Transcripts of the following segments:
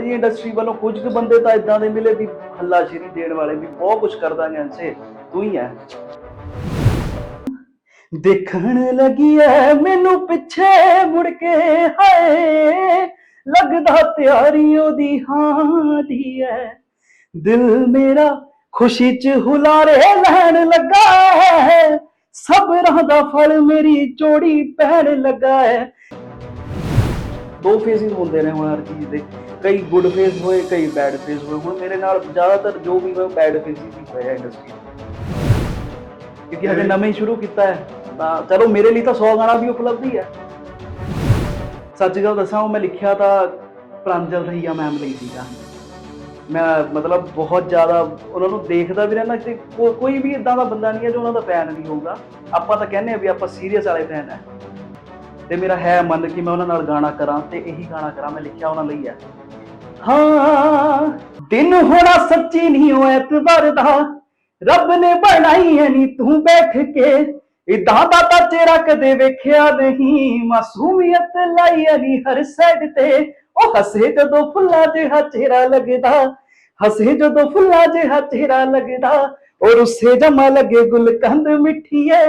ਇਹ ਇੰਡਸਟਰੀ ਵੱਲੋਂ ਕੁਝ ਕੁ ਬੰਦੇ ਤਾਂ ਇਦਾਂ ਦੇ ਮਿਲੇ ਵੀ ਹੱਲਾਸ਼ੇਰੀ ਦੇਣ ਵਾਲੇ ਵੀ ਬਹੁਤ ਕੁਝ ਕਰਦਾ ਜਾਂਸੇ ਤੂੰ ਹੀ ਹੈ ਦੇਖਣ ਲੱਗੀ ਐ, ਮੈਨੂੰ ਪਿੱਛੇ ਮੁੜ ਕੇ ਹਾਏ, ਲੱਗਦਾ ਤਿਆਰੀ ਉਹਦੀ ਹਾਂ ਦੀ ਐ। ਦਿਲ ਮੇਰਾ ਖੁਸ਼ੀ ਚ ਹੁਲਾਰੇ ਲੈਣ ਲੱਗਾ ਹੈ ਸਬਰਾਂ ਦਾ ਫਲ ਮੇਰੀ ਚੋੜੀ ਪੈਣ ਲੱਗਾ ਹੈ ਦੋ ਫੇਸਿਸ ਹੁੰਦੇ ਨੇ ਹੁਣ ਹਰ ਚੀਜ਼ ਦੇ। ਕਈ ਗੁੱਡ ਫੇਸ ਹੋਏ, ਕਈ ਬੈਡ ਫੇਸ ਹੋਏ। ਹੁਣ ਮੇਰੇ ਨਾਲ ਜ਼ਿਆਦਾਤਰ ਜੋ ਵੀ ਹੋਇਆ ਬੈਡ ਫੇਸਿਸ ਹੀ ਹੋਇਆ ਇੰਡਸਟਰੀ ਕਿਉਂਕਿ ਹਜੇ ਨਵੇਂ ਹੀ ਸ਼ੁਰੂ ਕੀਤਾ ਹੈ। ਤਾਂ ਚਲੋ ਮੇਰੇ ਲਈ ਤਾਂ 100 ਗਾਣਾ ਵੀ ਉਪਲਬਧ ਹੈ ਸੱਚ ਗੱਲ ਦੱਸਾਂ, ਉਹ ਮੈਂ ਲਿਖਿਆ ਤਾਂ ਪ੍ਰਾਂਜਲ ਰਹੀਆ ਮੈਮ ਲਈ ਸੀਗਾ। ਮੈਂ ਮਤਲਬ ਬਹੁਤ ਜ਼ਿਆਦਾ ਉਹਨਾਂ ਨੂੰ ਦੇਖਦਾ ਵੀ ਰਹਿਣਾ ਕਿ ਕੋਈ ਵੀ ਇਦਾਂ ਦਾ ਬੰਦਾ ਨਹੀਂ ਹੈ ਜੋ ਉਹਨਾਂ ਦਾ ਫੈਨ ਨਹੀਂ ਹੋਊਗਾ। ਆਪਾਂ ਤਾਂ ਕਹਿੰਦੇ ਆ ਵੀ ਆਪਾਂ ਸੀਰੀਅਸ ਵਾਲੇ ਫੈਨ ਹੈ। ਤੇ ਮੇਰਾ ਹੈ ਮਨ ਕਿ ਮੈਂ ਉਹਨਾਂ ਨਾਲ ਗਾਣਾ ਕਰਾਂ ਤੇ ਇਹੀ ਗਾਣਾ ਕਰਾਂ, ਮੈਂ ਲਿਖਿਆ ਉਹਨਾਂ ਲਈ ਹੈ। ਹਾਂ, ਦਿਨ ਹੋਣਾ ਸੱਚੀ ਨਹੀਂ ਉਹ ਐਤਵਾਰ ਦਾ। ਰੱਬ ਨੇ ਬਣਾਈ ਐ ਨੀ ਤੂੰ ਬੈਠ ਕੇ। ਇਦਾਂ ਦਾ ਤਾਂ ਚਿਹਰਾ ਕਦੇ ਵੇਖਿਆ ਨਹੀਂ। ਮਾਸੂਮੀਅਤ ਲਾਈ ਐ ਨੀ ਹਰ ਸਾਈਡ ਤੇ। ਉਹ ਹਸੇ ਜਦੋਂ ਫੁੱਲਾ ਜਿਹਾ ਚਿਹਰਾ ਲੱਗਦਾ। ਹਸੇ ਜਦੋਂ ਫੁੱਲਾਂ ਜਿਹਾ ਚਿਹਰਾ ਲੱਗਦਾ। ਔਰ ਉਸੇ ਜਮਾ ਲੱਗੇ ਗੁਲਕੰਦ ਮਿੱਠੀਏ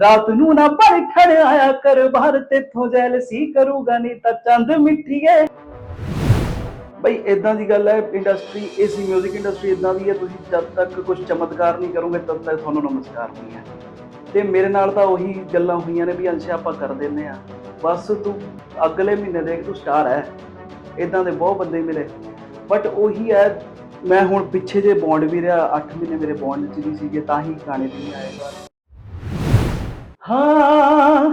ਰਾਤ ਨੂੰ ਨਾ ਬੈਠਣ ਆਇਆ ਕਰ, ਬਾਹਰ ਤੇਥੋਂ ਜੈਲਸੀ ਕਰੂਗਾ ਨਹੀਂ ਤਾਂ ਚੰਦ ਮਿੱਠੀਏ। ਬਈ ਇਦਾਂ ਦੀ ਗੱਲ ਹੈ ਇੰਡਸਟਰੀ ਇਸ 뮤직 ਇੰਡਸਟਰੀ ਇਦਾਂ ਦੀ ਹੈ, ਤੁਸੀਂ ਜਦ ਤੱਕ ਕੁਝ ਚਮਤਕਾਰ ਨਹੀਂ ਕਰੋਗੇ, ਤਦ ਤੱਕ ਤੁਹਾਨੂੰ ਨਮਸਕਾਰ ਨਹੀਂ ਹੈ। ਤੇ ਮੇਰੇ ਨਾਲ ਤਾਂ ਉਹੀ ਗੱਲਾਂ ਹੋਈਆਂ ਨੇ ਵੀ ਅੰਸ਼ਾ ਆਪਾਂ ਕਰ ਦਿੰਦੇ ਆ ਬਸ ਤੂੰ ਅਗਲੇ ਮਹੀਨੇ ਦੇਖ, ਤੂੰ ਸਟਾਰ ਹੈ। ਇਦਾਂ ਦੇ ਬਹੁਤ ਬੰਦੇ ਮਿਲੇ। ਬਟ ਉਹੀ ਹੈ, ਮੈਂ ਹੁਣ ਪਿੱਛੇ ਜੇ ਬੌਂਡ ਵੀ ਰਿਹਾ 8 ਮਹੀਨੇ ਮੇਰੇ ਬੌਂਡ ਚ ਵੀ ਸੀਗੇ, ਤਾਂ ਹੀ ਗਾਣੇ ਵੀ ਨਹੀਂ ਆਏ। ਹਾਂ,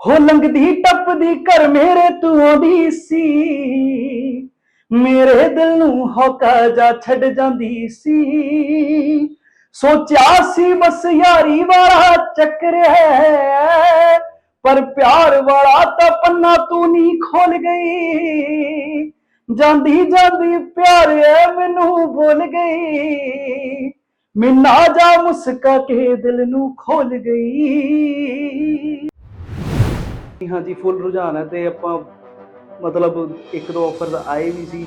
ਹੋ ਲੰਗਦੀ ਟੱਪਦੀ ਘਰ ਮੇਰੇ ਤੂੰ ਆਉਂਦੀ ਸੀ। ਮੇਰੇ ਦਿਲ ਨੂੰ ਹੌਕਾ ਜਾ ਛੱਡ ਜਾਂਦੀ ਸੀ। ਸੋਚਿਆ ਸੀ ਬਸ ਯਾਰੀ ਵਾਲਾ ਚੱਕਰ ਹੈ, ਪਰ ਪਿਆਰ ਵਾਲਾ ਤਾਂ ਪੰਨਾ ਤੂੰ ਨਹੀਂ ਖੋਲ ਗਈ। ਜਾਂਦੀ ਜਾਂਦੀ ਪਿਆਰੇ ਮੈਨੂੰ ਭੁੱਲ ਗਈ। ਮਿੰਨਾ ਜਾ ਮੁਸਕਾ ਕੇ ਦਿਲ ਨੂੰ ਖੋਲ ਗਈ। ਹਾਂਜੀ ਫੁੱਲ ਰੁਝਾਨ ਹੈ ਤੇ ਆਪਾਂ ਮਤਲਬ ਇੱਕ ਦੋ ਆਫਰਸ ਆਏ ਵੀ ਸੀ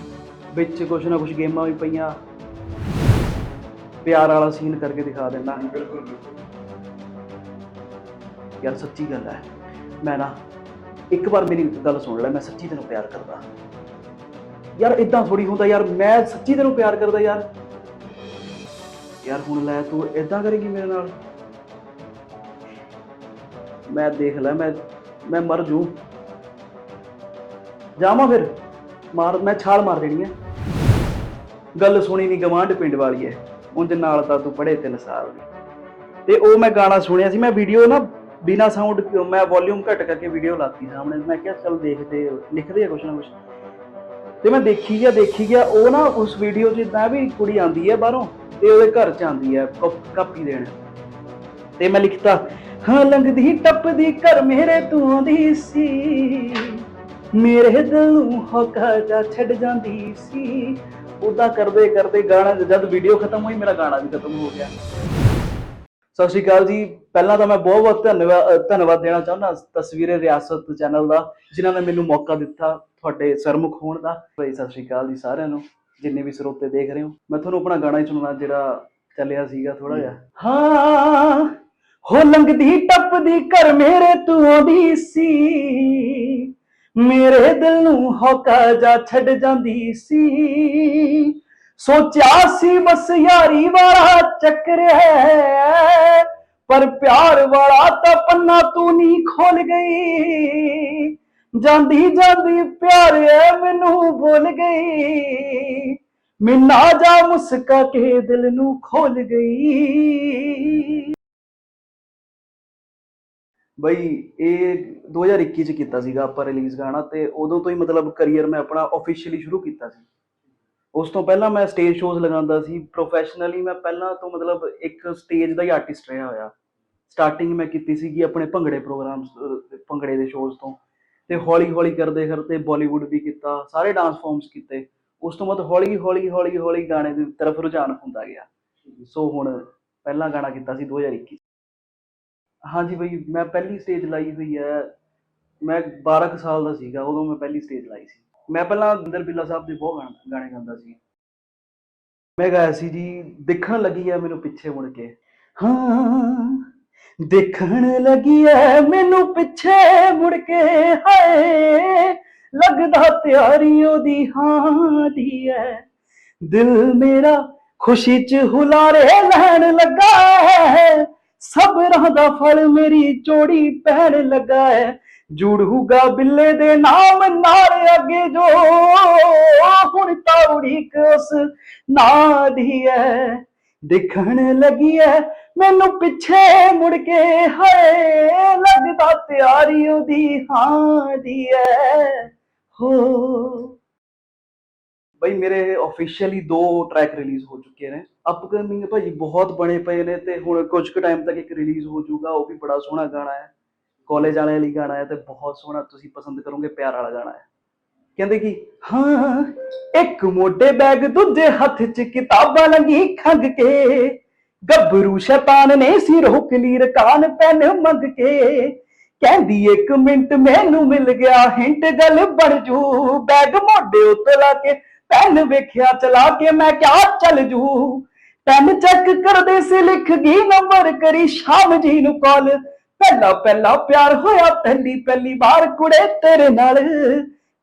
ਵਿੱਚ ਕੁਛ ਨਾ ਕੁਛ ਗੇਮਾਂ ਵੀ ਪਈਆਂ। ਪਿਆਰ ਵਾਲਾ ਸੀਨ ਕਰਕੇ ਦਿਖਾ ਦਿੰਦਾ। ਬਿਲਕੁਲ ਯਾਰ ਸੱਚੀ ਗੱਲ ਹੈ ਮੈਂ ਨਾ ਇੱਕ ਵਾਰ ਮੇਰੀ ਗੱਲ ਸੁਣ ਲੈ ਮੈਂ ਸੱਚੀ ਤੈਨੂੰ ਪਿਆਰ ਕਰਦਾ। ਯਾਰ ਇਦਾਂ ਥੋੜੀ ਹੁੰਦਾ ਯਾਰ ਮੈਂ ਸੱਚੀ ਤੈਨੂੰ ਪਿਆਰ ਕਰਦਾ ਯਾਰ। ਯਾਰ ਹੁਣ ਲੈ ਤੂੰ ਇਦਾਂ ਕਰੇਗੀ ਮੇਰੇ ਨਾਲ? ਮੈਂ ਦੇਖ ਲੈ, ਮੈਂ ਮੈਂ ਮਰ ਜੂ। ਜਾਵਾਂ ਫਿਰ। ਮਾਰ, ਮੈਂ ਛਾਲ ਮਾਰ ਦੇਣੀ ਹੈ ਗੱਲ ਸੁਣੀ ਨਹੀਂ ਗਵਾਂਢ ਪਿੰਡ ਵਾਲੀ ਹੈ ਉਹਦੇ ਨਾਲ ਤਾਂ ਤੂੰ ਪੜੇ ਤਿੰਨ ਸਾਲ ਦੀ। ਤੇ ਉਹ ਮੈਂ ਗਾਣਾ ਸੁਣਿਆ ਸੀ, ਮੈਂ ਵੀਡੀਓ ਨਾ ਬਿਨਾ ਸਾਊਂਡ ਮੈਂ ਵੋਲਿਊਮ ਘੱਟ ਕਰਕੇ ਵੀਡੀਓ ਲਾਤੀ ਸਾਹਮਣੇ। ਮੈਂ ਕਿਹਾ ਚਲ ਦੇਖਦੇ, ਲਿਖਦੇ ਆ ਕੁਛ ਨਾ ਕੁਛ। ਤੇ ਮੈਂ ਦੇਖੀ ਗਿਆ ਦੇਖੀ ਗਿਆ ਉਹ ਨਾ ਉਸ ਵੀਡੀਓ 'ਚ ਇਦਾਂ ਵੀ ਕੁੜੀ ਆਂਦੀ ਹੈ ਬਾਹਰੋਂ ਤੇ ਉਹਦੇ ਘਰ 'ਚ ਆਂਦੀ ਹੈ ਕਾਪੀ ਦੇਣ। ਤੇ ਮੈਂ ਲਿਖਤਾ, ਹਾਂ, ਲੰਘਦੀ ਟੱਪਦੀ ਘਰ ਮੇਰੇ ਤੂੰ ਆਉਂਦੀ ਸੀ। ਮੇਰੇ ਦਿਲ ਨੂੰ ਹੌਕਾ ਜਾ ਛੱਡ ਜਾਂਦੀ ਸੀ। ਉਦਾਂ ਕਰਦੇ ਕਰਦੇ ਗਾਣਾ, ਜਦ ਵੀਡੀਓ ਖਤਮ ਹੋਈ, ਮੇਰਾ ਗਾਣਾ ਵੀ ਖਤਮ ਹੋ ਗਿਆ। ਸਤਿ ਸ਼੍ਰੀ ਅਕਾਲ ਜੀ। ਪਹਿਲਾਂ ਤਾਂ ਮੈਂ ਬਹੁਤ ਬਹੁਤ ਧੰਨਵਾਦ ਧੰਨਵਾਦ ਦੇਣਾ ਚਾਹੁੰਦਾ ਤਸਵੀਰੇ ਰਿਆਸਤ ਚੈਨਲ ਦਾ, ਜਿਨ੍ਹਾਂ ਨੇ ਮੈਨੂੰ ਮੌਕਾ ਦਿੱਤਾ। ਤੁਹਾਡੇ ਸਰਮੁਖ ਹੋਣ ਦਾ। ਭਾਈ, ਸਤਿ ਸ਼੍ਰੀ ਅਕਾਲ ਜੀ ਸਾਰਿਆਂ ਨੂੰ, ਜਿੰਨੇ ਵੀ ਸਰੋਤੇ ਦੇਖ ਰਹੇ ਹੋ। ਮੈਂ ਤੁਹਾਨੂੰ ਆਪਣਾ ਗਾਣਾ ਹੀ ਸੁਣਾਉਣਾ, ਜਿਹੜਾ ਚੱਲਿਆ ਸੀਗਾ ਥੋੜਾ ਜਿਹਾ। ਹਾਂ, ਹੋ ਲੰਘਦੀ ਟੱਪਦੀ ਘਰ ਮੇਰੇ ਤੂੰ ਆਉਂਦੀ ਸੀ। ਮੇਰੇ ਦਿਲ ਨੂੰ ਹੌਕਾ ਜਾ ਛੱਡ ਜਾਂਦੀ ਸੀ। ਸੋਚਿਆ ਸੀ ਬਸ ਯਾਰੀ ਵਾਲਾ ਚੱਕਰ ਹੈ, ਪਰ ਪਿਆਰ ਵਾਲਾ ਤਾਂ ਪੰਨਾ ਤੂੰ ਨਹੀਂ ਖੋਲ ਗਈ। ਜਾਂਦੀ ਜਾਂਦੀ ਪਿਆਰੇ ਮੈਨੂੰ ਭੁੱਲ ਗਈ। ਮਿੰਨਾ ਜਾ ਮੁਸਕਾ ਕੇ ਦਿਲ ਨੂੰ ਖੋਲ ਗਈ। ਬਈ, ਇਹ 2021 ਚ ਕੀਤਾ ਸੀਗਾ ਆਪਾਂ ਰਿਲੀਜ਼ ਗਾਣਾ ਤੇ ਉਦੋਂ ਤੋਂ ਹੀ ਮਤਲਬ ਕੈਰੀਅਰ ਮੈਂ ਆਪਣਾ ਆਫੀਸ਼ੀਅਲੀ ਸ਼ੁਰੂ ਕੀਤਾ ਸੀ। ਉਸ ਤੋਂ ਪਹਿਲਾਂ ਮੈਂ ਸਟੇਜ ਸ਼ੋਜ਼ ਲਗਾਉਂਦਾ ਸੀ। ਪ੍ਰੋਫੈਸ਼ਨਲੀ ਮੈਂ ਪਹਿਲਾਂ ਤੋਂ ਮਤਲਬ ਇੱਕ ਸਟੇਜ ਦਾ ਹੀ ਆਰਟਿਸਟ ਰਿਹਾ ਹੋਇਆ। ਸਟਾਰਟਿੰਗ ਮੈਂ ਕੀਤੀ ਸੀਗੀ ਆਪਣੇ ਭੰਗੜੇ ਪ੍ਰੋਗਰਾਮਸ ਭੰਗੜੇ ਦੇ ਸ਼ੋਜ਼ ਤੋਂ। ਤੇ ਹੌਲੀ ਹੌਲੀ ਕਰਦੇ ਕਰਦੇ ਬਾਲੀਵੁੱਡ ਵੀ ਕੀਤਾ, ਸਾਰੇ ਡਾਂਸ ਫਾਰਮਸ ਕੀਤੇ। ਉਸ ਤੋਂ ਬਾਅਦ ਹੌਲੀ ਹੌਲੀ ਹੌਲੀ ਹੌਲੀ ਗਾਣੇ ਦੀ ਤਰਫ ਰੁਝਾਨ ਹੁੰਦਾ ਗਿਆ। ਸੋ ਹੁਣ ਪਹਿਲਾ ਗਾਣਾ ਕੀਤਾ ਸੀ 2021 ਹਾਂਜੀ ਬਈ, ਮੈਂ ਪਹਿਲੀ ਸਟੇਜ ਲਾਈ ਹੋਈ ਹੈ। ਮੈਂ 12 ਕੁ ਸਾਲ ਦਾ ਸੀਗਾ, ਉਦੋਂ ਮੈਂ ਪਹਿਲੀ ਸਟੇਜ ਲਾਈ ਸੀ। ਮੈਂ ਪਹਿਲਾਂ ਅੰਦਰ ਬਿੱਲਾ ਸਾਹਿਬ ਦੇ ਬਹੁਤ ਗਾਣੇ ਗਾਉਂਦਾ ਸੀ। ਮੈਂ ਗਾਇਆ ਸੀ ਜੀ, ਦੇਖਣ ਲੱਗੀ ਆ ਮੈਨੂੰ ਪਿੱਛੇ ਮੁੜ ਕੇ। ਹਾਂ ਦੇਖਣ ਲੱਗੀ ਐ ਮੈਨੂੰ ਪਿੱਛੇ ਮੁੜ ਕੇ, ਹਾਏ, ਲੱਗਦਾ ਤਿਆਰੀ ਉਹਦੀ ਹਾਂ ਦੀ ਐ ਦਿਲ ਮੇਰਾ ਖੁਸ਼ੀ ਚ ਹੁਲਾਰੇ ਲੈਣ ਲੱਗਾ ਹੈ ਸਬਰਾਂ ਦਾ ਫਲ ਮੇਰੀ ਚੋੜੀ ਪੈਣ ਲੱਗਾ ਹੈ। ਜੁੜੂਗਾ ਬਿੱਲੇ ਦੇ ਨਾਮ, ਨਾਲ ਅੱਗੇ ਜੋ, ਹੁਣ ਤਾਂ ਉਡੀਕ ਉਸ ਨਾਂ ਦੀ ਹੈ। ਦੇਖਣ ਲੱਗੀ ਐ। ਮੈਨੂੰ ਪਿੱਛੇ ਮੁੜ ਕੇ ਹਾਏ ਲੱਗਦਾ ਤਿਆਰੀ ਉਹਦੀ ਹਾਂ ਦੀ ਐ। ਹੋ। ਬਈ ਮੇਰੇ ਆਫੀਸ਼ੀਅਲੀ ਦੋ ਟਰੈਕ ਰਿਲੀਜ਼ ਹੋ ਚੁੱਕੇ ਨੇ। ਅਪਕਮਿੰਗ ਭਾਜੀ ਬਹੁਤ ਬਣੇ ਪਏ ਨੇ ਤੇ ਹੁਣ ਕੁਝ ਕੁ ਟਾਈਮ ਤੱਕ ਇੱਕ ਰਿਲੀਜ਼ ਹੋ ਜਾਊਗਾ, ਉਹ ਵੀ ਬੜਾ ਸੋਹਣਾ ਗਾਣਾ ਹੈ ਕਾਲਜ ਵਾਲੇ ਲਈ ਗਾਣਾ ਹੈ ਤੇ ਬਹੁਤ ਸੋਹਣਾ ਤੁਸੀਂ ਪਸੰਦ ਕਰੋਗੇ, ਪਿਆਰ ਵਾਲਾ ਗਾਣਾ ਹੈ ਕਹਿੰਦੇ ਕਿ? ਹਾਂ, ਇੱਕ ਮੋਢੇ ਬੈਗ ਦੂਜੇ ਹੱਥ 'ਚ ਕਿਤਾਬਾਂ ਲੰਗੀ ਖੰਗ ਕੇ। ਗੱਭਰੂ ਸ਼ੈਤਾਨ ਨੇ ਸਿਰ ਹੁਕਲੀ ਰਕਾਨ ਪੈਨ ਮੰਗ ਕੇ। ਕਹਿੰਦੀ, ਇੱਕ ਮਿੰਟ ਮੈਨੂੰ ਮਿਲ ਗਿਆ, ਹਿੰਟ ਗੱਲ ਬਣ ਜੂ। ਬੈਗ ਮੋਢੇ ਉੱਤੇ ਲਾ ਕੇ ਪੈਨ ਵੇਖਿਆ, ਚਲਾ ਕੇ ਮੈਂ ਕਿਹਾ, ਚੱਲ ਜੂ। ਪੈਨ ਚੈੱਕ ਕਰਦੇ ਸੀ, ਲਿਖ ਗਈ, ਨੰਬਰ ਕਰੀ, ਸ਼ਾਮ ਜੀ ਨੂੰ ਕਾਲ। ਪਹਿਲਾ ਪਹਿਲਾ ਪਿਆਰ ਹੋਇਆ ਪਹਿਲੀ ਪਹਿਲੀ ਵਾਰ ਕੁੜੇ ਤੇਰੇ ਨਾਲ।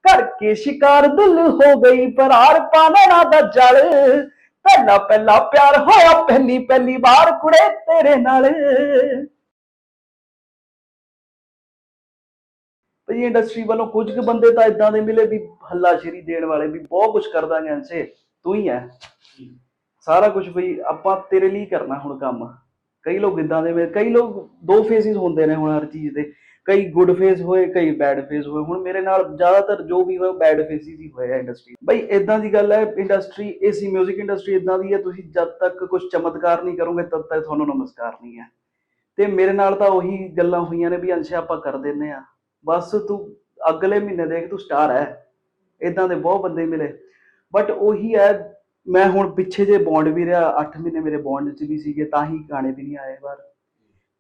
ਕਰਕੇ ਸ਼ਿਕਾਰ ਦਿਲ ਹੋ ਗਈ ਪਰਾਰ ਪਾਣਾ ਦਾ ਜਲ। ਪਹਿਲਾ ਪਹਿਲਾ ਪਿਆਰ ਹੋਇਆ ਪਹਿਲੀ ਪਹਿਲੀ ਵਾਰ ਕੁੜੇ ਤੇਰੇ ਨਾਲ। ਭਈ ਇੰਡਸਟਰੀ ਵੱਲੋਂ ਕੁਝ ਕੁ ਬੰਦੇ ਤਾਂ ਇਦਾਂ ਦੇ ਮਿਲੇ ਵੀ ਹੱਲਾਸ਼ੇਰੀ ਦੇਣ ਵਾਲੇ ਵੀ ਬਹੁਤ ਕੁਝ ਕਰਦਾ ਗੈਂਸੇ ਤੂੰ ਹੀ ਹੈ ਸਾਰਾ ਕੁਝ ਬਈ ਆਪਾਂ ਤੇਰੇ ਲਈ ਕਰਨਾ ਹੁਣ ਕੰਮ। ਕਈ ਲੋਕ ਇਦਾਂ ਦੇ ਕਈ ਲੋਕ ਦੋ ਫੇਸਿਸ ਹੁੰਦੇ ਨੇ ਹੁਣ ਹਰ ਚੀਜ਼ ਦੇ। ਕਈ ਗੁੱਡ ਫੇਸ ਹੋਏ, ਕਈ ਬੈਡ ਫੇਸ ਹੋਏ। ਹੁਣ ਮੇਰੇ ਨਾਲ ਜ਼ਿਆਦਾਤਰ ਜੋ ਵੀ ਹੋਇਆ ਬੈਡ ਫੇਸਿਸ ਹੀ ਹੋਏ ਇੰਡਸਟਰੀ ਬਈ ਇਦਾਂ ਦੀ ਗੱਲ ਹੈ ਇੰਡਸਟਰੀ ਏਸੀ 뮤직 ਇੰਡਸਟਰੀ ਇਦਾਂ ਦੀ ਹੈ, ਤੁਸੀਂ ਜਦ ਤੱਕ ਕੁਝ ਚਮਤਕਾਰ ਨਹੀਂ ਕਰੋਗੇ, ਤਦ ਤੱਕ ਤੁਹਾਨੂੰ ਨਮਸਕਾਰ ਨਹੀਂ ਹੈ। ਤੇ ਮੇਰੇ ਨਾਲ ਤਾਂ ਉਹੀ ਗੱਲਾਂ ਹੋਈਆਂ ਨੇ ਵੀ ਅੰਸ਼ਾ, ਆਪਾਂ ਕਰ ਦਿੰਨੇ ਆ ਬਸ ਤੂੰ ਅਗਲੇ ਮਹੀਨੇ ਦੇਖ, ਤੂੰ ਸਟਾਰ ਹੈ। ਇਦਾਂ ਦੇ ਬਹੁਤ ਬੰਦੇ ਮਿਲੇ। ਬਟ ਉਹੀ ਹੈ, ਮੈਂ ਹੁਣ ਪਿੱਛੇ ਜੇ ਬੌਂਡ ਵੀ ਰਿਹਾ 8 ਮਹੀਨੇ ਮੇਰੇ ਬੌਂਡ 'ਚ ਵੀ ਸੀਗੇ, ਤਾਂ ਹੀ ਗਾਣੇ ਵੀ ਨਹੀਂ ਆਏ ਬਾਰ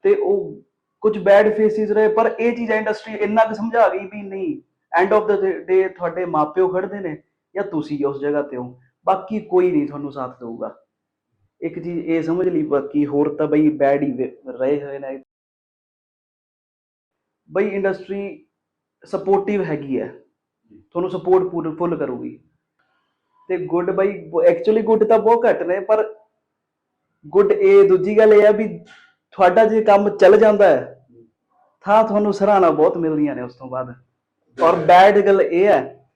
ਤੇ ਉਹ ਕੁਝ ਬੈਡ ਫੇਸਿਸ ਰਹੇ, ਪਰ ਇਹ ਚੀਜ਼ ਇੰਡਸਟਰੀ ਇੰਨਾ ਕੁ ਸਮਝਾ ਗਈ ਵੀ ਨਹੀਂ ਐਂਡ ਆਫ ਦਾ ਡੇ ਤੁਹਾਡੇ ਮਾਪਿਓ ਖੜਦੇ ਨੇ ਜਾਂ ਤੁਸੀਂ ਉਸ ਜਗ੍ਹਾ ਤੇ ਹੋ, ਬਾਕੀ ਕੋਈ ਨਹੀਂ ਤੁਹਾਨੂੰ ਸਾਥ ਦੇਊਗਾ। ਇੱਕ ਚੀਜ਼ ਇਹ ਸਮਝ ਲਈ ਬਾਕੀ ਹੋਰ ਤਾਂ ਬਈ ਬੈਡ ਹੀ ਰਹੇ ਹੋਏ ਨੇ। ਬਈ ਇੰਡਸਟਰੀ ਸਪੋਰਟਿਵ ਹੈਗੀ ਹੈ। ਤੁਹਾਨੂੰ ਸਪੋਰਟ ਫੁੱਲ ਕਰੂਗੀ। ਤੇ ਗੁੱਡ ਬਈ ਐਕਚੁਅਲੀ ਗੁੱਡ ਤਾਂ ਬਹੁਤ ਘੱਟ ਨੇ, ਪਰ ਗੁੱਡ ਇਹ ਦੂਜੀ ਗੱਲ ਇਹ ਹੈ ਵੀ ਤੁਹਾਡਾ ਜੇ ਕੰਮ ਚੱਲ ਜਾਂਦਾ ਹੈ ਤਾਂ ਤੁਹਾਨੂੰ ਸਰਾਹਨਾ ਬਹੁਤ ਮਿਲਦੀਆਂ ਨੇ ਉਸ ਤੋਂ ਬਾਅਦ। ਔਰ ਬੈਡ ਗੱਲ ਇਹ ਹੈ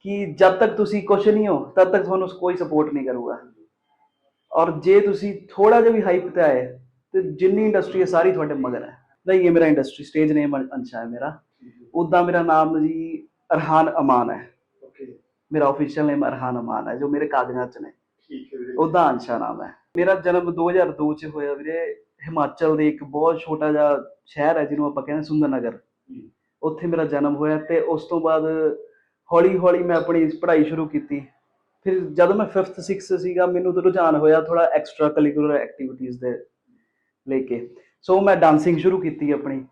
ਕਿ ਜਦ ਤੱਕ ਤੁਸੀਂ ਕੁਝ ਨਹੀਂ ਹੋ ਤਦ ਤੱਕ ਤੁਹਾਨੂੰ ਕੋਈ ਸਪੋਰਟ ਨਹੀਂ ਕਰੂਗਾ। ਔਰ ਜੇ ਤੁਸੀਂ ਥੋੜਾ ਜਿਹਾ ਵੀ ਹਾਈਪ ਤੇ ਆਏ ਤੇ ਜਿੰਨੀ ਇੰਡਸਟਰੀ ਹੈ ਸਾਰੀ ਤੁਹਾਡੇ ਮਗਰ ਹੈ। ਨਹੀਂ ਇਹ ਮੇਰਾ ਇੰਡਸਟਰੀ ਸਟੇਜ ਨੇਮ ਅੰਸ਼ਾ ਹੈ ਮੇਰਾ। ਉਦਾਂ ਮੇਰਾ ਨਾਮ ਜੀ ਅਰਹਾਨ ਅਮਾਨ ਹੈ। ਓਕੇ। ਮੇਰਾ ਆਫੀਸ਼ੀਅਲ ਨੇਮ ਅਰਹਾਨ ਅਮਾਨ ਹੈ ਜੋ ਮੇਰੇ ਕਾਗਜ਼ਾਂ 'ਚ ਨੇ। ਠੀਕ ਹੈ ਵੀਰੇ। ਉਹਦਾ ਅੰਸ਼ਾ ਨਾਮ ਹੈ। ਮੇਰਾ ਜਨਮ 2002 ਚ ਹੋਇਆ ਵੀਰੇ। ਹਿਮਾਚਲ ਦੇ ਇੱਕ ਬਹੁਤ ਛੋਟਾ ਜਿਹਾ ਸ਼ਹਿਰ ਹੈ ਜਿਹਨੂੰ ਆਪਾਂ ਕਹਿੰਦੇ ਸੁੰਦਰ ਨਗਰ। ਉੱਥੇ ਮੇਰਾ ਜਨਮ ਹੋਇਆ ਤੇ ਉਸ ਤੋਂ ਬਾਅਦ ਹੌਲੀ ਹੌਲੀ ਮੈਂ ਆਪਣੀ ਪੜ੍ਹਾਈ ਸ਼ੁਰੂ ਕੀਤੀ। ਫਿਰ ਜਦੋਂ ਮੈਂ 5th 6th ਸੀਗਾ ਮੈਨੂੰ ਤਾਂ ਰੁਝਾਨ ਹੋਇਆ ਥੋੜਾ ਐਕਸਟਰਾ ਕਰਿਕੂਲਰ ਐਕਟੀਵਿਟੀਜ਼ ਦੇ ਲੈ ਕੇ। ਸੋ ਮੈਂ ਡਾਂਸਿੰਗ ਸ਼ੁਰੂ ਕੀਤੀ ਆਪਣੀ।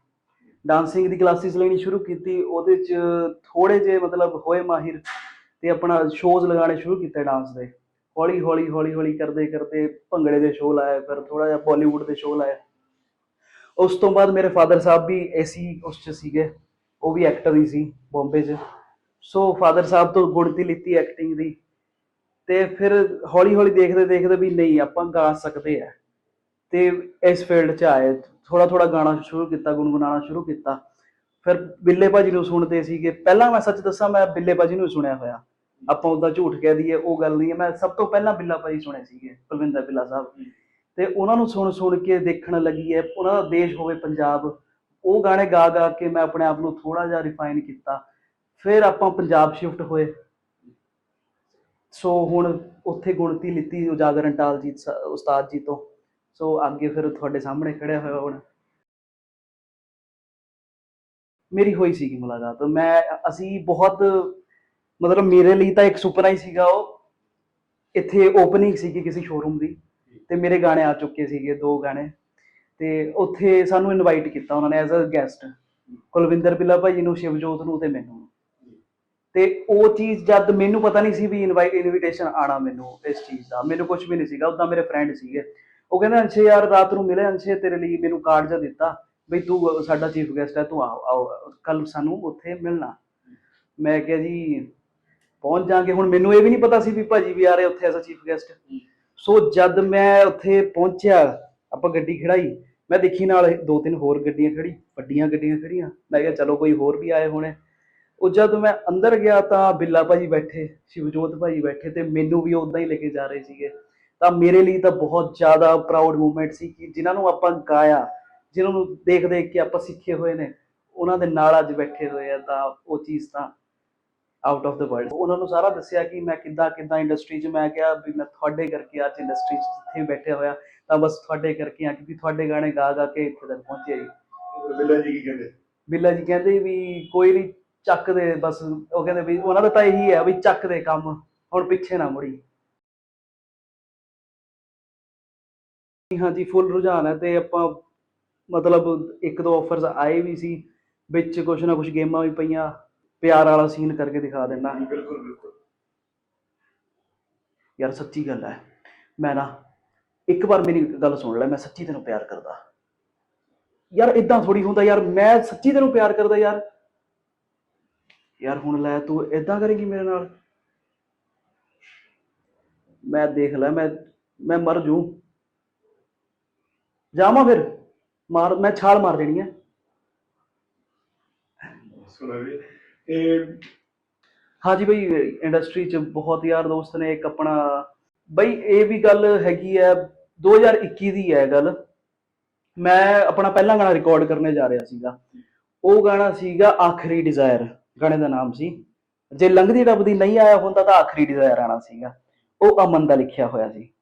ਡਾਂਸਿੰਗ ਦੀ ਕਲਾਸਿਸ ਲੈਣੀ ਸ਼ੁਰੂ ਕੀਤੀ ਉਹਦੇ ਚ ਥੋੜੇ ਜੇ ਮਤਲਬ ਹੋਏ ਮਾਹਿਰ ਤੇ ਆਪਣਾ ਸ਼ੋਜ਼ ਲਗਾਉਣੇ ਸ਼ੁਰੂ ਕੀਤੇ ਡਾਂਸ ਦੇ। ਹੌਲੀ ਹੌਲੀ ਹੌਲੀ ਹੌਲੀ ਕਰਦੇ ਕਰਦੇ ਭੰਗੜੇ ਦੇ ਸ਼ੋਅ ਲਾਏ ਫਿਰ ਥੋੜਾ ਜਿਹਾ ਬਾਲੀਵੁੱਡ ਦੇ ਸ਼ੋਅ ਲਾਏ ਉਸ ਤੋਂ ਬਾਅਦ ਮੇਰੇ ਫਾਦਰ ਸਾਹਿਬ ਵੀ ਐਸੀ ਉਸ ਚ ਸੀਗੇ, ਉਹ ਵੀ ਐਕਟਰ ਹੀ ਸੀ ਬੰਬੇ 'ਚ। ਸੋ ਫਾਦਰ ਸਾਹਿਬ ਤੋਂ ਗੁੜਤੀ ਲਿੱਤੀ ਐਕਟਿੰਗ ਦੀ। ਤੇ ਫਿਰ ਹੌਲੀ ਹੌਲੀ ਦੇਖਦੇ ਦੇਖਦੇ ਵੀ ਨਹੀਂ, ਆਪਾਂ ਗਾ ਸਕਦੇ ਆ। ਤੇ ਇਸ ਫੀਲਡ 'ਚ ਆਏ ਥੋੜਾ ਥੋੜਾ ਗਾਣਾ ਸ਼ੁਰੂ ਕੀਤਾ ਗੁੰਗੁਣਾਉਣਾ ਸ਼ੁਰੂ ਕੀਤਾ। ਫਿਰ ਬਿੱਲੇ ਭਾਜੀ ਨੂੰ ਸੁਣਦੇ ਸੀਗੇ। ਪਹਿਲਾਂ ਮੈਂ ਸੱਚ ਦੱਸਾਂ, ਮੈਂ ਬਿੱਲੇ ਭਾਜੀ ਨੂੰ ਸੁਣਿਆ ਹੋਇਆ। ਆਪਾਂ ਉਹਦਾ ਝੂਠ ਕਹਿ ਦਈਏ, ਉਹ ਗੱਲ ਨਹੀਂ ਹੈ। ਮੈਂ ਸਭ ਤੋਂ ਪਹਿਲਾਂ ਬਿੱਲਾ ਭਾਜੀ ਸੁਣੇ ਸੀਗੇ ਕੁਲਵਿੰਦਰ ਬਿੱਲਾ ਸਾਹਿਬ। ਤੇ ਉਹਨਾਂ ਨੂੰ ਸੁਣ ਸੁਣ ਕੇ ਦੇਖਣ ਲੱਗੀ ਹੈ, ਉਹਨਾਂ ਦਾ ਦੇਸ਼ ਹੋਵੇ ਪੰਜਾਬ। ਉਹ ਗਾਣੇ ਗਾ ਗਾ ਕੇ ਮੈਂ ਆਪਣੇ ਆਪ ਨੂੰ ਥੋੜਾ ਜਿਹਾ ਰਿਫਾਈਨ ਕੀਤਾ। ਫਿਰ ਆਪਾਂ ਪੰਜਾਬ ਸ਼ਿਫਟ ਹੋਏ। ਸੋ ਹੁਣ ਉੱਥੇ ਗੁਣਤੀ ਲਿੱਤੀ ਉਜਾਗਰ ਅੰਟਾਲ ਜੀ ਉਸਤਾਦ ਜੀ ਤੋਂ। ਸੋ ਅੱਗੇ ਫਿਰ ਤੁਹਾਡੇ ਸਾਹਮਣੇ ਖੜਿਆ ਹੋਇਆ ਹੁਣ। ਮੇਰੀ ਹੋਈ ਸੀਗੀ ਮੁਲਾਕਾਤ। ਮੈਂ, ਅਸੀਂ ਬਹੁਤ ਮਤਲਬ ਮੇਰੇ ਲਈ ਤਾਂ ਇੱਕ ਸੁਪਨਾ ਹੀ ਸੀਗਾ ਉਹ, ਇੱਥੇ ਓਪਨਿੰਗ ਸੀਗੀ ਕਿਸੇ ਸ਼ੋਰੂਮ ਦੀ ਤੇ ਮੇਰੇ ਗਾਣੇ ਆ ਚੁੱਕੇ ਸੀਗੇ, ਦੋ ਗਾਣੇ। ਤੇ ਉੱਥੇ ਸਾਨੂੰ ਇਨਵਾਈਟ ਕੀਤਾ ਉਹਨਾਂ ਨੇ as a guest Kulwinder Billa ਭਾਈ ਨੂੰ, ਸ਼ਿਵਜੋਤ ਨੂੰ ਤੇ ਮੈਨੂੰ। ਤੇ ਉਹ ਚੀਜ਼ ਜਦ ਮੈਨੂੰ ਪਤਾ ਨਹੀਂ ਸੀ ਵੀ ਇਨਵਾਈਟ ਇਨਵੀਟੇਸ਼ਨ ਆਣਾ ਮੈਨੂੰ ਇਸ ਚੀਜ਼ ਦਾ। ਮੈਨੂੰ ਕੁਝ ਵੀ ਨਹੀਂ ਸੀਗਾ, ਉਦਾਂ ਮੇਰੇ ਫਰੈਂਡ ਸੀਗੇ। ਉਹ ਕਹਿੰਦੇ, ਅੰਸ਼ੇ ਯਾਰ, ਰਾਤ ਨੂੰ ਮਿਲੇ, ਅੰਸ਼ੇ ਤੇਰੇ ਲਈ ਮੈਨੂੰ ਕਾਰਡ ਜਿਹਾ ਦਿੱਤਾ। ਬਈ ਤੂੰ, ਸਾਡਾ ਚੀਫ ਗੈਸਟ ਹੈ, ਤੂੰ ਆਓ ਆਓ ਕੱਲ ਸਾਨੂੰ ਉੱਥੇ ਮਿਲਣਾ। ਮੈਂ ਕਿਹਾ ਜੀ ਪਹੁੰਚ ਜਾਾਂਗੇ। ਹੁਣ ਮੈਨੂੰ ਇਹ ਵੀ ਨਹੀਂ ਪਤਾ ਸੀ ਵੀ ਭਾਜੀ ਵੀ ਆ ਰਹੇ ਉੱਥੇ ਐਜ਼ ਚੀਫ ਗੈਸਟ ਸੋ ਜਦ ਮੈਂ ਉੱਥੇ ਪਹੁੰਚਿਆ, ਆਪਾਂ ਗੱਡੀ ਖੜਾਈ। ਮੈਂ ਦੇਖੀ ਨਾਲ ਦੋ ਤਿੰਨ ਹੋਰ ਗੱਡੀਆਂ ਖੜੀ, ਵੱਡੀਆਂ ਗੱਡੀਆਂ ਖੜੀਆਂ। ਮੈਂ ਕਿਹਾ ਚਲੋ ਕੋਈ ਹੋਰ ਵੀ ਆਏ ਹੋਣੇ। ਉਹ ਜਦ ਮੈਂ ਅੰਦਰ ਗਿਆ ਤਾਂ ਬਿੱਲਾ ਭਾਜੀ ਬੈਠੇ, ਸ਼ਿਵਜੋਤ ਭਾਜੀ ਬੈਠੇ ਤੇ ਮੈਨੂੰ ਵੀ ਉਦਾਂ ਹੀ ਲੈ ਕੇ ਜਾ ਰਹੇ ਸੀਗੇ। ਤਾਂ ਮੇਰੇ ਲਈ ਤਾਂ ਬਹੁਤ ਜ਼ਿਆਦਾ ਪ੍ਰਾਊਡ ਮੂਮੈਂਟ ਸੀ ਕਿ ਜਿਨ੍ਹਾਂ ਨੂੰ ਆਪਾਂ ਗਾਇਆ, ਜਿਨ੍ਹਾਂ ਨੂੰ ਦੇਖ ਦੇਖ ਕੇ ਆਪਾਂ ਸਿੱਖੇ ਹੋਏ ਨੇ, ਉਹਨਾਂ ਦੇ ਨਾਲ ਅੱਜ ਬੈਠੇ ਹੋਏ ਆ ਤਾਂ ਉਹ ਚੀਜ਼ ਤਾਂ ਆਊਟ ਆਫ ਦਾ ਵਰਲਡ ਉਹਨਾਂ ਨੂੰ ਸਾਰਾ ਦੱਸਿਆ ਕਿ ਮੈਂ ਕਿੱਦਾਂ ਕਿੱਦਾਂ ਇੰਡਸਟਰੀ 'ਚ ਮੈਂ ਕਿਹਾ ਵੀ ਮੈਂ ਤੁਹਾਡੇ ਕਰਕੇ ਅੱਜ ਇੰਡਸਟਰੀ 'ਚ ਜਿੱਥੇ ਬੈਠੇ ਹੋਇਆ ਤਾਂ ਬਸ ਤੁਹਾਡੇ ਕਰਕੇ ਆ ਕਿਉਂਕਿ ਤੁਹਾਡੇ ਗਾਣੇ ਗਾ ਗਾ ਕੇ ਇੱਥੇ ਤੱਕ ਪਹੁੰਚਿਆ ਜੀ। ਬਿੱਲਾ ਜੀ ਕੀ ਕਹਿੰਦੇ? ਬਿੱਲਾ ਜੀ ਕਹਿੰਦੇ ਵੀ ਕੋਈ ਨਹੀਂ ਚੱਕ ਦੇ ਬਸ ਉਹ ਕਹਿੰਦੇ ਵੀ ਉਹਨਾਂ ਦਾ ਤਾਂ ਇਹੀ ਹੈ ਵੀ ਚੱਕ ਦੇ ਕੰਮ ਹੁਣ ਪਿੱਛੇ ਨਾ ਮੁੜੀ। ਹਾਂਜੀ ਫੁੱਲ ਰੁਝਾਨ ਹੈ ਤੇ ਆਪਾਂ ਮਤਲਬ ਇੱਕ ਦੋ ਆਫਰਸ ਆਏ ਵੀ ਸੀ ਵਿੱਚ ਕੁਛ ਨਾ ਕੁਛ ਗੇਮਾਂ ਵੀ ਪਈਆਂ। ਪਿਆਰ ਵਾਲਾ ਸੀਨ ਕਰਕੇ ਦਿਖਾ ਦੇਣਾ ਬਿਲਕੁਲ ਬਿਲਕੁਲ। ਯਾਰ ਸੱਚੀ ਗੱਲ ਹੈ ਮੈਂ ਨਾ ਇੱਕ ਵਾਰ ਮੇਰੀ ਗੱਲ ਸੁਣ ਲੈ ਮੈਂ ਸੱਚੀ ਤੈਨੂੰ ਪਿਆਰ ਕਰਦਾ। ਯਾਰ ਇਦਾਂ ਥੋੜੀ ਹੁੰਦਾ ਯਾਰ ਮੈਂ ਸੱਚੀ ਤੈਨੂੰ ਪਿਆਰ ਕਰਦਾ ਯਾਰ। ਯਾਰ ਹੁਣ ਲੈ ਤੂੰ ਇਦਾਂ ਕਰੇਗੀ ਮੇਰੇ ਨਾਲ? ਮੈਂ ਦੇਖ ਲੈ ਮੈਂ ਮੈਂ ਮਰ ਜੂ ਜਾਵਾਂ ਫਿਰ ਮਾਰ ਮੈਂ ਛਾਲ ਮਾਰ ਦੇਣੀ ਹੈ। ਸੁਣਾ ਵੀ ਇਹ ਹਾਂਜੀ ਬਈ ਇੰਡਸਟਰੀ 'ਚ ਬਹੁਤ ਯਾਰ ਦੋਸਤ ਨੇ, ਇੱਕ ਆਪਣਾ, ਬਈ ਇਹ ਵੀ ਗੱਲ ਹੈਗੀ ਹੈ 2021 ਦੀ ਹੈ ਗੱਲ। ਮੈਂ ਆਪਣਾ ਪਹਿਲਾ ਗਾਣਾ ਰਿਕਾਰਡ ਕਰਨੇ ਜਾ ਰਿਹਾ ਸੀਗਾ। ਉਹ ਗਾਣਾ ਸੀਗਾ ਆਖਰੀ ਡਿਜ਼ਾਇਰ ਗਾਣੇ ਦਾ ਨਾਮ ਸੀ। ਜੇ ਲੰਘਦੀ ਰੱਬਦੀ ਨਹੀਂ ਆਇਆ ਹੁੰਦਾ ਤਾਂ ਆਖਰੀ ਡਿਜ਼ਾਇਰ ਆਣਾ ਸੀਗਾ। ਉਹ ਅਮਨ ਦਾ ਲਿਖਿਆ ਹੋਇਆ ਸੀ।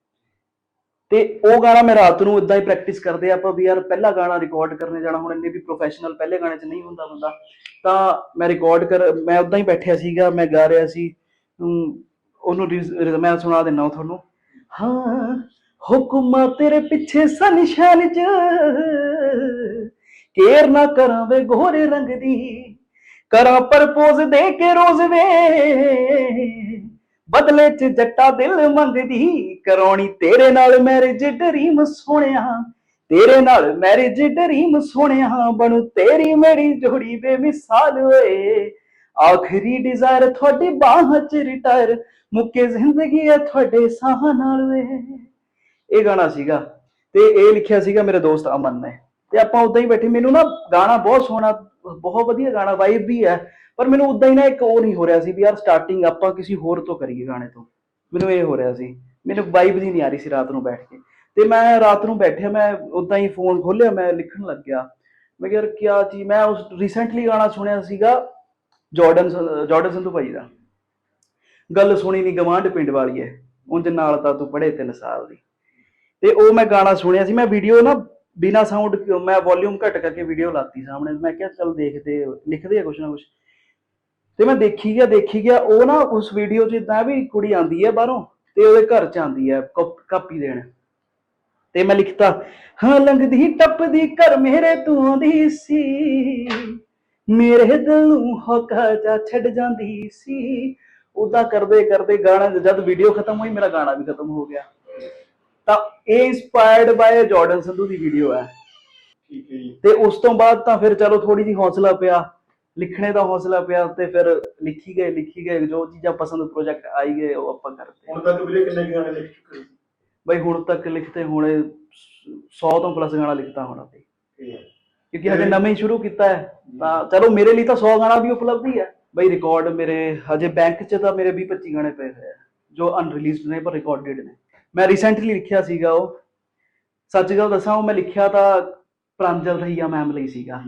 ਤੇ ਉਹ ਗਾਣਾ ਮੈਂ ਰਾਤ ਨੂੰ ਇਦਾਂ ਹੀ ਪ੍ਰੈਕਟਿਸ ਕਰਦੇ ਆਪਾਂ ਵੀ ਯਾਰ ਪਹਿਲਾ ਗਾਣਾ ਰਿਕਾਰਡ ਕਰਨੇ ਜਾਣਾ, ਹੁਣ ਇੰਨੇ ਵੀ ਪ੍ਰੋਫੈਸ਼ਨਲ ਪਹਿਲੇ ਗਾਣੇ 'ਚ ਨਹੀਂ ਹੁੰਦਾ ਬੰਦਾ। ਤਾਂ ਮੈਂ ਰਿਕਾਰਡ ਕਰ, ਮੈਂ ਉਦਾਂ ਹੀ ਬੈਠਿਆ ਸੀਗਾ, ਮੈਂ ਗਾ ਰਿਹਾ ਸੀ ਉਹਨੂੰ ਮੈਂ ਸੁਣਾ ਦਿੰਦਾ ਤੁਹਾਨੂੰ। ਹਾਂ, ਹੁਕਮਾਂ ਤੇਰੇ ਪਿੱਛੇ ਸਨਸ਼ਾਨ ਚ, ਕੇਰ ਨਾ ਕਰਾਂ ਵੇ ਗੋਰੇ ਰੰਗ ਦੀ, ਕਰਾਂ ਪ੍ਰਪੋਜ਼ ਦੇ ਕੇ ਰੋਜ਼ ਵੇ। ਬਦਲੇ ਚ ਜੱਟਾ ਦਿਲ ਮੰਗਦੀ, ਕਰਾਉਣੀ ਤੇਰੇ ਨਾਲ ਮੈਰਿਜ ਡਰੀਮ ਸੋਹਣਿਆ। ਤੇਰੇ ਨਾਲ ਮੈਰਿਜ ਡਰੀਮ ਸੋਹਣਿਆ, ਬਣੂ ਤੇਰੀ ਮੇਰੀ ਜੋੜੀ ਬੇਮਿਸਾਲ ਓਏ। ਆਖਰੀ ਡਿਜ਼ਾਇਰ ਤੁਹਾਡੀ ਬਾਹਾਂ ਚ ਰਿਟਾਇਰ ਮੁੱਕੇ ਜ਼ਿੰਦਗੀ ਹੈ ਤੁਹਾਡੇ ਸਾਹ ਨਾਲ ਵੇ ਇਹ ਗਾਣਾ ਸੀਗਾ ਤੇ ਇਹ ਲਿਖਿਆ ਸੀਗਾ ਮੇਰੇ ਦੋਸਤ ਅਮਨ ਨੇ। ਤੇ ਆਪਾਂ ਉਦਾਂ ਹੀ ਬੈਠੇ, ਮੈਨੂੰ ਨਾ ਗਾਣਾ ਬਹੁਤ ਸੋਹਣਾ, ਬਹੁਤ ਵਧੀਆ ਗਾਣਾ ਵਾਈਬ ਵੀ ਹੈ। ਪਰ ਮੈਨੂੰ ਉਦਾਂ ਹੀ ਨਾ ਇੱਕ ਉਹ ਨਹੀਂ ਹੋ ਰਿਹਾ ਸੀ ਵੀ ਯਾਰ ਸਟਾਰਟਿੰਗ ਆਪਾਂ ਕਿਸੇ ਹੋਰ ਤੋਂ ਕਰੀਏ ਗਾਣੇ ਤੋਂ। ਮੈਨੂੰ ਇਹ ਹੋ ਰਿਹਾ ਸੀ, ਮੈਨੂੰ ਵਾਈਬ ਜੀ ਨਹੀਂ ਆ ਰਹੀ ਸੀ ਰਾਤ ਨੂੰ ਬੈਠ ਕੇ। ਤੇ ਮੈਂ ਰਾਤ ਨੂੰ ਬੈਠਿਆ, ਮੈਂ ਉਦਾਂ ਹੀ ਫੋਨ ਖੋਲਿਆ ਮੈਂ ਲਿਖਣ ਲੱਗ ਗਿਆ ਮੈਂ ਕਿਹਾ ਯਾਰ ਕੀ ਚੀਜ਼ ਮੈਂ ਉਸ ਰੀਸੈਂਟਲੀ ਗਾਣਾ ਸੁਣਿਆ ਸੀਗਾ ਜਾਰਡਨ ਜਾਰਡਨ ਸੰਧੂ ਭਾਈ ਦਾ। ਗੱਲ ਸੁਣੀ ਨਹੀਂ ਗਵਾਂਢ ਪਿੰਡ ਵਾਲੀ ਹੈ ਉਂਝ ਨਾਲ ਤਾਂ ਤੂੰ ਪੜ੍ਹੇ ਤਿੰਨ ਸਾਲ ਦੀ। ਤੇ ਉਹ ਮੈਂ ਗਾਣਾ ਸੁਣਿਆ ਸੀ, ਮੈਂ ਵੀਡੀਓ ਨਾ ਬਿਨਾ ਸਾਊਂਡ ਮੈਂ ਵੋਲਿਊਮ ਘੱਟ ਕਰਕੇ ਵੀਡੀਓ ਲਾਤੀ ਸਾਹਮਣੇ। ਮੈਂ ਕਿਹਾ ਚੱਲ ਦੇਖਦੇ, ਲਿਖਦੇ ਆ ਕੁਛ ਨਾ ਕੁਛ। ਤੇ ਮੈਂ ਦੇਖੀ ਗਿਆ ਦੇਖੀ ਗਿਆ ਉਹ ਨਾ ਉਸ ਵੀਡੀਓ 'ਚ ਇਦਾਂ ਵੀ ਕੁੜੀ ਆਂਦੀ ਹੈ ਬਾਹਰੋਂ ਤੇ ਉਹਦੇ ਘਰ 'ਚ ਆਂਦੀ ਹੈ ਕਾਪ- ਦੇਣ। ਤੇ ਮੈਂ ਲਿਖਤਾ ਹਾਂ ਲੰਘਦੀ ਟੱਪਦੀ ਘਰ ਮੇਰੇ ਤੂੰ ਆਉਂਦੀ ਸੀ। ਮੇਰੇ ਦਿਲ ਨੂੰ ਹੋਕਾ ਜਾ ਛੱਡ ਜਾਂਦੀ ਸੀ। ਉਦਾਂ ਕਰਦੇ ਕਰਦੇ ਗਾਣਾ ਜਦ ਵੀਡੀਓ ਖਤਮ ਹੋਈ ਮੇਰਾ ਗਾਣਾ ਵੀ ਖਤਮ ਹੋ ਗਿਆ। ਤਾਂ ਇਹ ਇਨਸਪਾਇਰਡ ਬਾਈ ਜਾਰਡਨ ਸੰਧੂ ਦੀ ਵੀਡੀਓ ਹੈ। ਠੀਕ ਹੈ ਜੀ। ਤੇ ਉਸ ਤੋਂ ਬਾਅਦ ਤਾਂ ਫਿਰ ਚਲੋ ਥੋੜੀ ਜਿਹੀ ਹੌਸਲਾ ਪਿਆ। ਲਿਖਣੇ ਦਾ ਹੌਸਲਾ ਪਿਆ ਤੇ ਫਿਰ ਲਿਖੀ ਗਏ ਲਿਖੀ ਗਏ ਜੋ ਚੀਜ਼ਾਂ ਪਸੰਦ ਪ੍ਰੋਜੈਕਟ ਆਈ ਗਏ ਉਹ ਆਪਾਂ ਕਰਦੇ ਹੁਣ ਤੱਕ ਵੀਰੇ ਕਿੰਨੇ ਕੁ ਗਾਣੇ ਲਿਖ ਚੁੱਕੇ ਹੋ ਬਈ ਹੁਣ ਤੱਕ ਲਿਖਤੇ ਹੋਣੇ 100 ਤੋਂ ਪਲੱਸ ਗਾਣਾ ਲਿਖਤਾ ਹੋਣਾ ਤੇ। ਕਿਉਂਕਿ ਹਜੇ ਨਵੇਂ ਹੀ ਸ਼ੁਰੂ ਕੀਤਾ ਹੈ। ਤਾਂ ਚਲੋ ਮੇਰੇ ਲਈ ਤਾਂ 100 ਗਾਣਾ ਵੀ ਉਪਲਬਧ ਹੀ ਹੈ। ਬਈ ਰਿਕਾਰਡ ਮੇਰੇ ਹਜੇ ਬੈਂਕ 'ਚ ਤਾਂ ਮੇਰੇ 20 25 ਗਾਣੇ ਪਏ ਹੋਏ ਆ ਜੋ ਅਨਰਿਲੀਜ਼ਡ ਨੇ ਪਰ ਰਿਕਾਰਡਡ ਨੇ। ਮੈਂ ਰੀਸੈਂਟਲੀ ਲਿਖਿਆ ਸੀਗਾ ਉਹ। ਸੱਚ ਗੱਲ ਦੱਸਾਂ ਉਹ ਮੈਂ ਲਿਖਿਆ ਤਾਂ ਪ੍ਰਾਂਜਲ ਰਹੀਆ ਮੈਮ ਲਈ ਸੀਗਾ।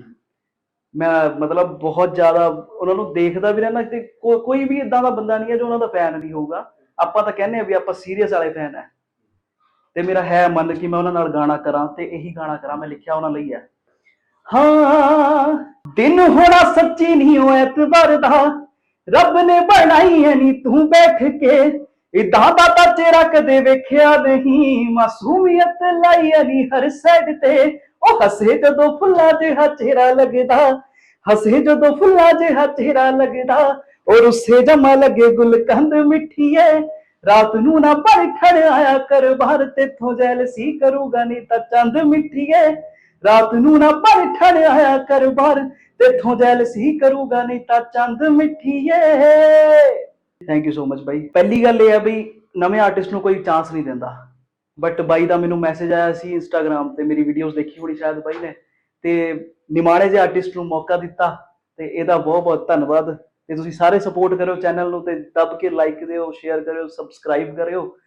ਮੈਂ ਮਤਲਬ ਬਹੁਤ ਜ਼ਿਆਦਾ ਉਹਨਾਂ ਨੂੰ ਦੇਖਦਾ ਵੀ ਰਹਿਣਾ ਤੇ ਕੋਈ ਵੀ ਇਦਾਂ ਦਾ ਬੰਦਾ ਨਹੀਂ ਹੈ ਜੋ ਉਹਨਾਂ ਦਾ ਫੈਨ ਨਹੀਂ ਹੋਊਗਾ। ਆਪਾਂ ਤਾਂ ਕਹਿੰਦੇ ਆ ਵੀ ਆਪਾਂ ਸੀਰੀਅਸ ਵਾਲੇ ਫੈਨ ਹੈ। ਤੇ ਮੇਰਾ ਹੈ ਮਨ ਕਿ ਮੈਂ ਉਹਨਾਂ ਨਾਲ ਗਾਣਾ ਕਰਾਂ ਤੇ ਇਹੀ ਗਾਣਾ ਕਰਾਂ, ਮੈਂ ਲਿਖਿਆ ਉਹਨਾਂ ਲਈ ਹੈ। ਹਾਂ, ਦਿਨ ਹੋਣਾ ਸੱਚੀ ਨਹੀਂ ਉਹ ਐਤਵਾਰ ਦਾ। ਰੱਬ ਨੇ ਬਣਾਈ ਐ ਨੀ ਤੂੰ ਬੈਠ ਕੇ। ਇਦਾਂ ਦਾ ਤਾਂ ਚਿਹਰਾ ਕਦੇ ਵੇਖਿਆ ਨਹੀਂ, ਮਾਸੂਮੀਅਤ ਲਾਈ ਐ ਨੀ ਹਰ ਸਾਈਡ ਤੇ। ਉਹ ਹੱਸੇ ਜਦੋਂ ਫੁੱਲਾਂ ਜਿਹਾ ਚਿਹਰਾ ਲੱਗਦਾ, ਹੱਸੇ ਜਦੋਂ ਫੁੱਲਾਂ ਜਿਹਾ ਚਿਹਰਾ ਲੱਗਦਾ ਔਰ ਉਸੇ ਜਮਾ ਲੱਗੇ ਗੁਲਕੰਦ ਮਿੱਠੀਏ। ਰਾਤ ਨੂੰ ਨਾ ਪਰ ਠੜ ਆਇਆ ਕਰ ਬਾਹਰ ਤੇਥੋਂ ਜੈਲਸੀ ਕਰੂਗਾ ਨਹੀਂ ਤਾਂ ਚੰਦ ਮਿੱਠੀਏ। ਰਾਤ ਨੂੰ ਨਾ ਪਰ ਠੜ ਆਇਆ ਕਰ ਬਾਹਰ ਤੇਥੋਂ ਜੈਲਸੀ ਕਰੂਗਾ ਨਹੀਂ ਤਾਂ ਚੰਦ ਮਿੱਠੀਏ। ਥੈਂਕ ਯੂ ਸੋ ਮਚ ਬਾਈ। ਪਹਿਲੀ ਗੱਲ ਇਹ ਆ ਬਈ ਨਵੇਂ ਆਰਟਿਸਟ ਨੂੰ ਕੋਈ ਚਾਂਸ ਨਹੀਂ ਦਿੰਦਾ। ਬਟ ਬਾਈ ਦਾ ਮੈਨੂੰ ਮੈਸੇਜ ਆਇਆ ਸੀ ਇੰਸਟਾਗ੍ਰam ਤੇ, ਮੇਰੀ ਵੀਡੀਓਜ਼ ਦੇਖੀ ਹੋਣੀ ਸ਼ਾਇਦ ਬਾਈ ਨੇ। ਤੇ ਨਿਮਾਣੇ ਜਿਹੇ ਆਰਟਿਸਟ ਨੂੰ ਮੌਕਾ ਦਿੱਤਾ, ਤੇ ਇਹਦਾ ਬਹੁਤ ਬਹੁਤ ਧੰਨਵਾਦ। ਤੇ ਤੁਸੀਂ ਸਾਰੇ ਸਪੋਰਟ ਕਰਿਓ ਚੈਨਲ ਨੂੰ ਤੇ ਦੱਬ ਕੇ ਲਾਈਕ ਦਿਓ ਸ਼ੇਅਰ ਕਰਿਓ ਸਬਸਕ੍ਰਾਈਬ ਕਰਿਓ।